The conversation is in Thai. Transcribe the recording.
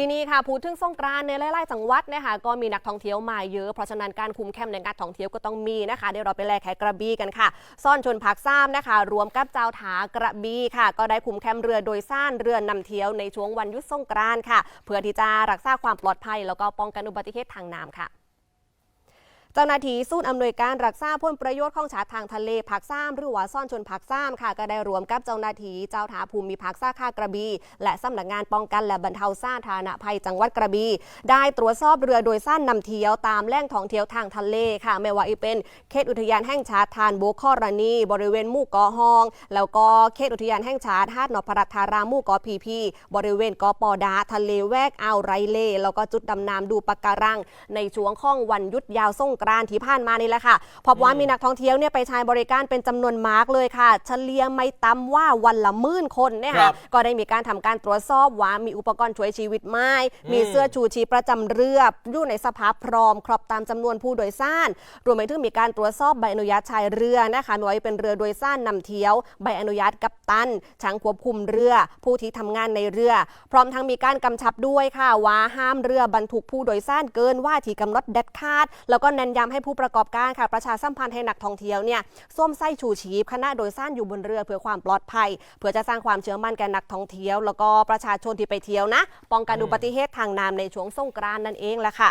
ทีนี้ค่ะพูดถึงสงกรานในหลายๆจังหวัดนะคะก็มีนักท่องเที่ยวมาเยอะเพราะฉะนั้นการคุมเข้มในการท่องเที่ยวก็ต้องมีนะคะเดี๋ยวเราไปแลกแขกกระบี่กันค่ะ ซ่อนชนผักซ้ำนะคะ รวมกับเจ้าถากระบี่ค่ะ ก็ได้คุมเข้มเรือโดยสานเรือนำเที่ยวในช่วงวันยุดสงกรานค่ะ เพื่อที่จะรักษาความปลอดภัย แล้วก็ป้องกันอุบัติเหตุทางน้ำค่ะ เจ้าหน้าที่ศูนย์อำนวยการรักษาผลประโยชน์ของชาติทางทะเลผักซ้ำหรือว่าซ่อนชนผักซ้ำค่ะก็ได้รวมกับเจ้าหน้าที่เจ้าท่าภูมิภาคสาขากระบี่และสำนักงานป้องกันและบรรเทาสาธารณภัยจังหวัดกระบี่ได้ตรวจสอบเรือโดยสารนำเที่ยวตามแหล่งท่องเที่ยวทางทะเลค่ะ ไม่ว่าจะเป็นเขตอุทยานแห่งชาติทานโบคอรณีบริเวณหมู่เกาะฮอง แล้วก็เขตอุทยานแห่งชาติหาดนพรัตธาราหมู่เกาะพีพีบริเวณเกาะปอดาทะเลแวกอ่าวไรเล่แล้วก็จุดดำน้ำดูปะการัง ในช่วงข้องวันหยุดยาวส่งกรานต์ที่ผ่านมานี่แหละค่ะพบว่ามีนักท่องเที่ยวเนี่ยไปใช้บริการเป็นจำนวนมากเลยค่ะ เฉลี่ยไม่ต่ำว่าวันละหมื่นคนเนี่ยครัค่ะบก็ได้มีการทำการตรวจสอบว่ามีอุปกรณ์ช่วยชีวิตไหมมีอืมเสื้อชูชีพประจำเรืออยู่ในสภาพพร้อม ครบตามจำนวนผู้โดยสารรวมไปถึงมีการตรวจสอบใบอนุญาตชายเรือนะคะไม่ว่าจะเป็นเรือโดยสารนำเที่ยว ใบอนุญาตกัปตันช่างควบคุมเรือ ผู้ที่ทำงานในเรือ พร้อมทั้งมีการกำชับด้วยค่ะว่าห้ามเรือบรรทุกผู้โดยสารเกินว่าที่กำหนดเด็ดขาด แล้วก็เน้นย้ำให้ผู้ประกอบการค่ะประชาสัมพันธ์ให้นักท่องเที่ยวเนี่ยสวมไส้ชูชีพขณะโดยสารอยู่บนเรือเพื่อความปลอดภัย เพื่อจะสร้างความเชื่อมั่นแก่นักท่องเที่ยว แล้วก็ประชาชนที่ไปเที่ยวนะ ป้องกันอุบัติเหตุทางน้ำในช่วงสงกรานต์นั่นเองแหละค่ะ